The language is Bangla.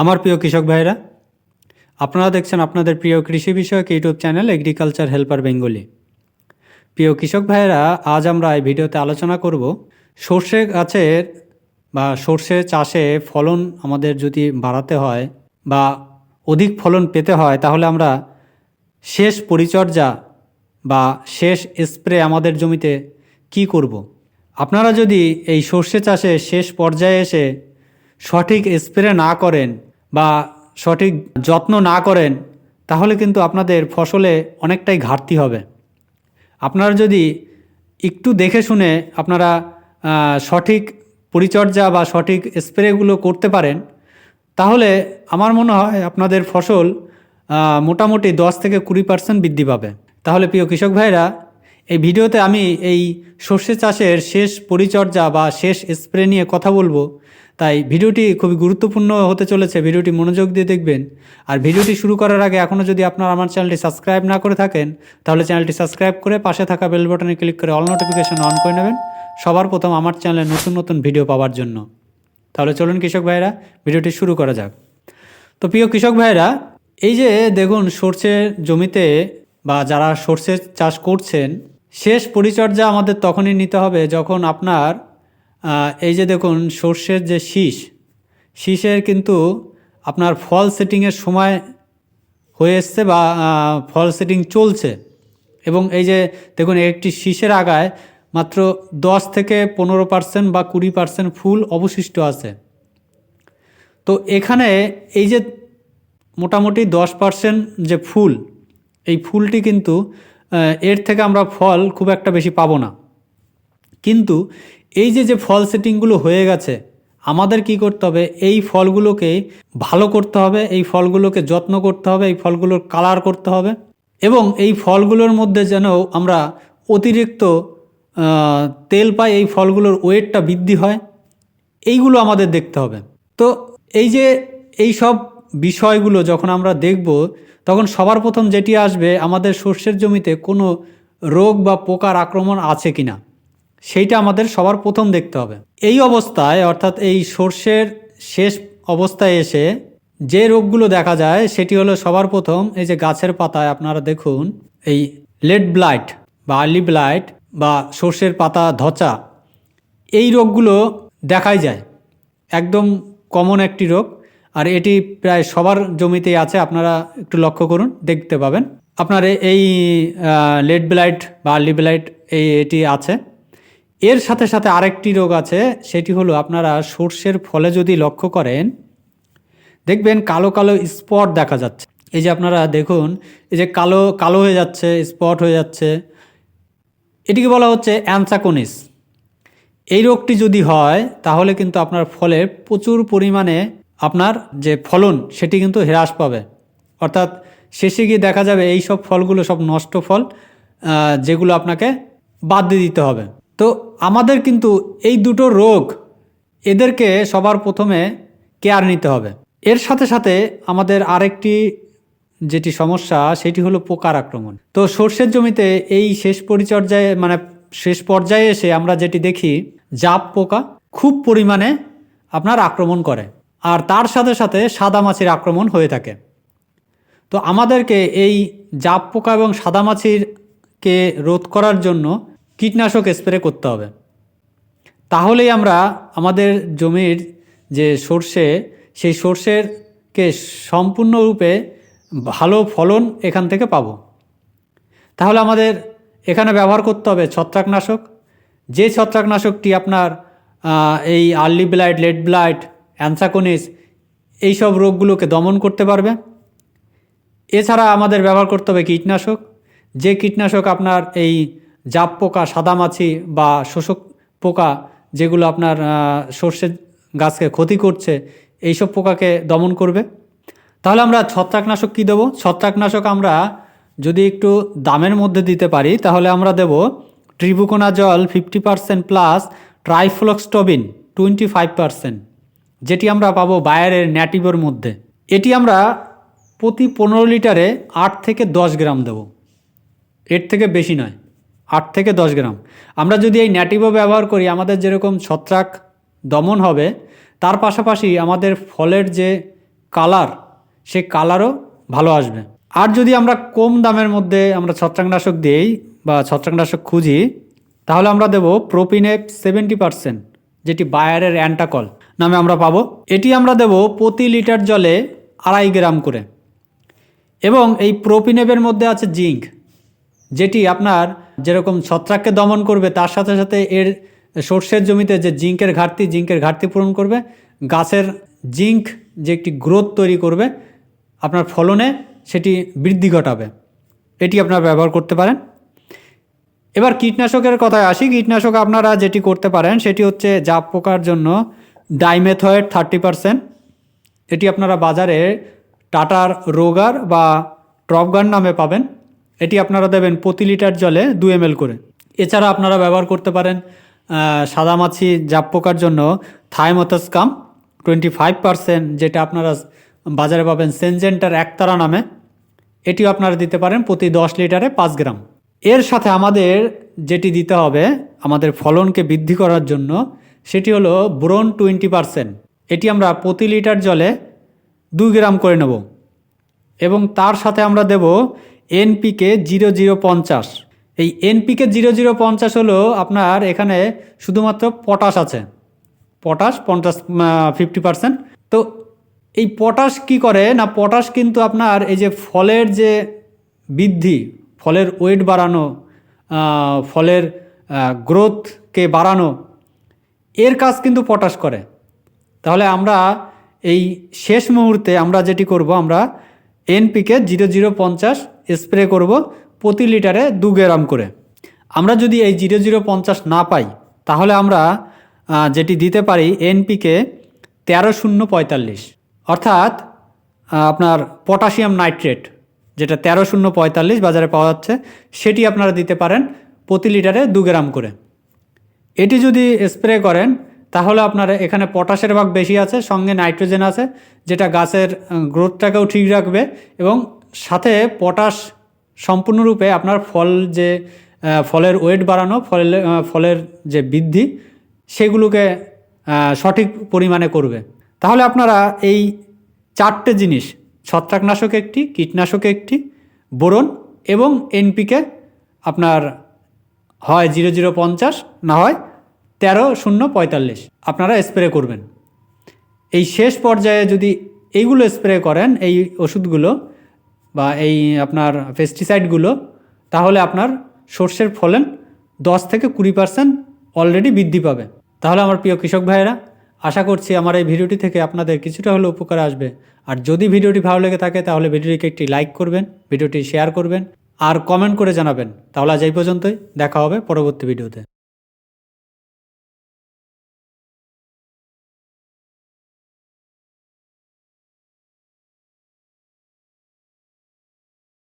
আমার প্রিয় কৃষক ভাইরা আপনারা দেখছেন আপনাদের প্রিয় কৃষি বিষয়ক YouTube channel agriculture helper Bengali প্রিয় কৃষক ভাইরা আজ আমরা এই ভিডিওতে আলোচনা করব সর্ষে গাছের বা সর্ষে চাষে ফলন আমাদের যদি বাড়াতে হয় বা অধিক ফলন পেতে হয়, তাহলে আমরা শেষ পরিচর্যা বা শেষ স্প্রে আমাদের জমিতে কি করব। আপনারা যদি এই সর্ষে চাষে শেষ পর্যায়ে এসে সঠিক স্প্রে না করেন বা সঠিক যত্ন না করেন, তাহলে কিন্তু আপনাদের ফসলে অনেকটাই ঘাটতি হবে। আপনারা যদি একটু দেখে শুনে আপনারা সঠিক পরিচর্যা বা সঠিক স্প্রেগুলো করতে পারেন, তাহলে আমার মনে হয় আপনাদের ফসল মোটামুটি দশ থেকে কুড়ি পার্সেন্ট বৃদ্ধি পাবে। তাহলে প্রিয় কৃষক ভাইরা, এই ভিডিওতে আমি এই সর্ষে চাষের শেষ পরিচর্যা বা শেষ স্প্রে নিয়ে কথা বলব। তাই ভিডিওটি খুবই গুরুত্বপূর্ণ হতে চলেছে। ভিডিওটি মনোযোগ দিয়ে দেখবেন। আর ভিডিওটি শুরু করার আগে এখনও যদি আপনারা আমার চ্যানেলটি সাবস্ক্রাইব না করে থাকেন, তাহলে চ্যানেলটি সাবস্ক্রাইব করে পাশে থাকা বেল বাটনে ক্লিক করে অল নোটিফিকেশন অন করে নেবেন। সবার প্রথম আমার চ্যানেলে নতুন নতুন ভিডিও পাওয়ার জন্য। তাহলে চলুন কৃষক ভাইরা, ভিডিওটি শুরু করা যাক। তো প্রিয় কৃষক ভাইরা, এই যে দেখুন সর্ষের জমিতে বা যারা সর্ষে চাষ করছেন, শেষ পরিচর্যা আমাদের তখনই নিতে হবে যখন আপনার এই যে দেখুন, সর্ষের যে শীষ, শীষের কিন্তু আপনার ফল সেটিংয়ের সময় হয়ে এসছে বা ফল সেটিং চলছে। এবং এই যে দেখুন, একটি শীষের আগায় মাত্র দশ থেকে পনেরো পার্সেন্ট বা কুড়ি পার্সেন্ট ফুল অবশিষ্ট আছে। তো এখানে এই যে মোটামুটি দশ পার্সেন্ট যে ফুল, এই ফুলটি কিন্তু এর থেকে আমরা ফল খুব একটা বেশি পাবো না। কিন্তু এই যে যে ফল সেটিংগুলো হয়ে গেছে, আমাদের কি করতে হবে? এই ফলগুলোকে ভালো করতে হবে, এই ফলগুলোকে যত্ন করতে হবে, এই ফলগুলোর কালার করতে হবে এবং এই ফলগুলোর মধ্যে যেন আমরা অতিরিক্ত তেল পাই, এই ফলগুলোর ওয়েটটা বৃদ্ধি হয়। এইগুলো আমাদের দেখতে হবে। তো এই যে এই সব বিষয়গুলো যখন আমরা দেখব, তখন সবার প্রথম যেটি আসবে, আমাদের শস্যের জমিতে কোনো রোগ বা পোকার আক্রমণ আছে কিনা? সেইটা আমাদের সবার প্রথম দেখতে হবে। এই অবস্থায়, অর্থাৎ এই সর্ষের শেষ অবস্থায় এসে যে রোগগুলো দেখা যায়, সেটি হলো সবার প্রথম এই যে গাছের পাতায় আপনারা দেখুন, এই লেড ব্লাইট বা আর্লি ব্লাইট বা সর্ষের পাতা ধচা, এই রোগগুলো দেখাই যায়। একদম কমন একটি রোগ, আর এটি প্রায় সবার জমিতেই আছে, আপনারা একটু লক্ষ্য করুন, দেখতে পাবেন। আপনার এই লেড ব্লাইট বা আর্লি ব্লাইট এই এটি আছে। এর সাথে সাথে আরেকটি রোগ আছে, সেটি হলো আপনারা সর্ষের ফলে যদি লক্ষ্য করেন, দেখবেন কালো কালো স্পট দেখা যাচ্ছে। এই যে আপনারা দেখুন, এই যে কালো কালো হয়ে যাচ্ছে, স্পট হয়ে যাচ্ছে। এটিকে বলা হচ্ছে অ্যানসাকোনিস। এই রোগটি যদি হয়, তাহলে কিন্তু আপনার ফলের প্রচুর পরিমাণে আপনার যে ফলন, সেটি কিন্তু হ্রাস পাবে। অর্থাৎ শেষে গিয়ে দেখা যাবে এই সব ফলগুলো সব নষ্ট ফল যেগুলো আপনাকে বাদ দিয়ে দিতে হবে। তো আমাদের কিন্তু এই দুটো রোগ এদেরকে সবার প্রথমে কেয়ার নিতে হবে। এর সাথে সাথে আমাদের আরেকটি যেটি সমস্যা, সেটি হলো পোকার আক্রমণ। তো সর্ষের জমিতে এই শেষ পরিচর্যায় মানে শেষ পর্যায়ে এসে আমরা যেটি দেখি, জাপ পোকা খুব পরিমাণে আপনার আক্রমণ করে। আর তার সাথে সাথে সাদা মাছির আক্রমণ হয়ে থাকে। তো আমাদেরকে এই জাপ পোকা এবং সাদা সাদামাছিরকে রোধ করার জন্য কীটনাশক স্প্রে করতে হবে। তাহলেই আমরা আমাদের জমির যে সর্ষে, সেই সর্ষেরকে সম্পূর্ণরূপে ভালো ফলন এখান থেকে পাবো। তাহলে আমাদের এখানে ব্যবহার করতে হবে ছত্রাকনাশক। যে ছত্রাকনাশকটি আপনার এই আর্লি ব্লাইট লেড ব্লাইট, অ্যানসাকোনিস, এইসব রোগগুলোকে দমন করতে পারবে। এছাড়া আমাদের ব্যবহার করতে হবে কীটনাশক। যে কীটনাশক আপনার এই জাপ পোকা সাদামাছি বা শোষক পোকা যেগুলো আপনার সর্ষের গাছকে ক্ষতি করছে, এইসব পোকাকে দমন করবে। তাহলে আমরা ছত্রাকনাশক কী দেবো? ছত্রাকনাশক আমরা যদি একটু দামের মধ্যে দিতে পারি, তাহলে আমরা দেব tebuconazole fifty percent plus trifloxystrobin twenty five percent, যেটি আমরা পাবো বায়ারের ন্যাটিভোর মধ্যে। এটি আমরা প্রতি পনেরো লিটারে আট থেকে দশ গ্রাম দেব। এর থেকে বেশি নয়। আট থেকে দশ গ্রাম। আমরা যদি এই ন্যাটিভো ব্যবহার করি, আমাদের যেরকম ছত্রাক দমন হবে, তার পাশাপাশি আমাদের ফলের যে কালার সেই কালারও ভালো আসবে। আর যদি আমরা কম দামের মধ্যে আমরা ছত্রাকনাশক দিই বা ছত্রাকনাশক খুঁজি, তাহলে আমরা দেব প্রোপিনেপ সেভেন্টি পার্সেন্ট, যেটি বায়ারের অ্যান্টাকল নামে আমরা পাবো। এটি আমরা দেব প্রতি লিটার জলে আড়াই গ্রাম করে। এবং এই প্রোপিনেপের মধ্যে আছে জিঙ্ক। যেটি আপনার যেরকম ছত্রাককে দমন করবে, তার সাথে সাথে এর সর্ষের জমিতে যে জিঙ্কের ঘাটতি জিঙ্কের ঘাটতি পূরণ করবে। গাছের জিঙ্ক যে একটি গ্রোথ তৈরি করবে, আপনার ফলনে সেটি বৃদ্ধি ঘটাবে। এটি আপনারা ব্যবহার করতে পারেন। এবার কীটনাশকের কথায় আসি। কীটনাশক আপনারা যেটি করতে পারেন, সেটি হচ্ছে জাপ পোকার জন্য ডাইমেথয়েড থার্টি পারসেন্ট। এটি আপনারা বাজারে টাটার রোগার বা ট্রপগান নামে পাবেন। এটি আপনারা দেবেন প্রতি লিটার জলে দু এম করে। এছাড়া আপনারা ব্যবহার করতে পারেন আহ, সাদামাছি জাপ পোকার জন্য থাইমথাসকাম টোয়েন্টি ফাইভ পারসেন্ট যেটা আপনারা বাজারে পাবেন সেনজেন্টার একতারা নামে। এটিও আপনারা দিতে পারেন প্রতি দশ লিটারে পাঁচ গ্রাম। এর সাথে আমাদের যেটি দিতে হবে আমাদের ফলনকে বৃদ্ধি করার জন্য সেটি হলো ব্রোন টোয়েন্টি পারসেন্ট। এটি আমরা প্রতি লিটার জলে দুই গ্রাম করে নেব। এবং তার সাথে আমরা দেব এনপিকে জিরো জিরো পঞ্চাশ। এই এনপিকে জিরো জিরো পঞ্চাশ হলো আপনার এখানে শুধুমাত্র পটাশ আছে। পটাশ পঞ্চাশ ফিফটি পার্সেন্ট তো এই পটাশ কি করে? না, পটাশ কিন্তু আপনার এই যে ফলের যে বৃদ্ধি, ফলের ওয়েট বাড়ানো ফলের গ্রোথকে বাড়ানো, এর কাজ কিন্তু পটাশ করে। তাহলে আমরা এই শেষ মুহূর্তে আমরা যেটি করব, আমরা এনপিকে জিরো জিরো পঞ্চাশ স্প্রে করব প্রতি লিটারে দু গ্রাম করে। আমরা যদি এই জিরো জিরো পঞ্চাশ না পাই, তাহলে আমরা যেটি দিতে পারি এনপিকে তেরো শূন্য পঁয়তাল্লিশ। অর্থাৎ আপনার পটাশিয়াম নাইট্রেট, যেটা তেরো শূন্য পঁয়তাল্লিশ বাজারে পাওয়া যাচ্ছে, সেটি আপনারা দিতে পারেন প্রতি লিটারে দু গ্রাম করে। এটি যদি স্প্রে করেন, তাহলে আপনার এখানে পটাশের ভাগ বেশি আছে, সঙ্গে নাইট্রোজেন আছে, যেটা গাছের গ্রোথটাকেও ঠিক রাখবে এবং সাথে পটাশ সম্পূর্ণরূপে আপনার ফল যে ফলের ওয়েট বাড়ানো, ফলের ফলের যে বৃদ্ধি, সেগুলোকে সঠিক পরিমাণে করবে। তাহলে আপনারা এই চারটে জিনিস, ছত্রাকনাশক একটি, কীটনাশক একটি, বোরন এবং এনপিকে আপনার হয় জিরো জিরো পঞ্চাশ, না হয় তেরো শূন্য পঁয়তাল্লিশ। আপনারা স্প্রে করবেন। এই শেষ পর্যায়ে যদি এইগুলো স্প্রে করেন, এই ওষুধগুলো বা এই আপনার পেস্টিসাইডগুলো তাহলে আপনার সর্ষের ফলন দশ থেকে কুড়ি পার্সেন্ট অলরেডি বৃদ্ধি পাবে। তাহলে আমার প্রিয় কৃষক ভাইয়েরা, আশা করছি আমার এই ভিডিওটি থেকে আপনাদের কিছুটা হলেও উপকার আসবে। আর যদি ভিডিওটি ভালো লেগে থাকে, তাহলে ভিডিওটিকে একটি লাইক করবেন, ভিডিওটি শেয়ার করবেন, আর কমেন্ট করে জানাবেন। তাহলে আজ এই পর্যন্তই, দেখা হবে পরবর্তী ভিডিওতে।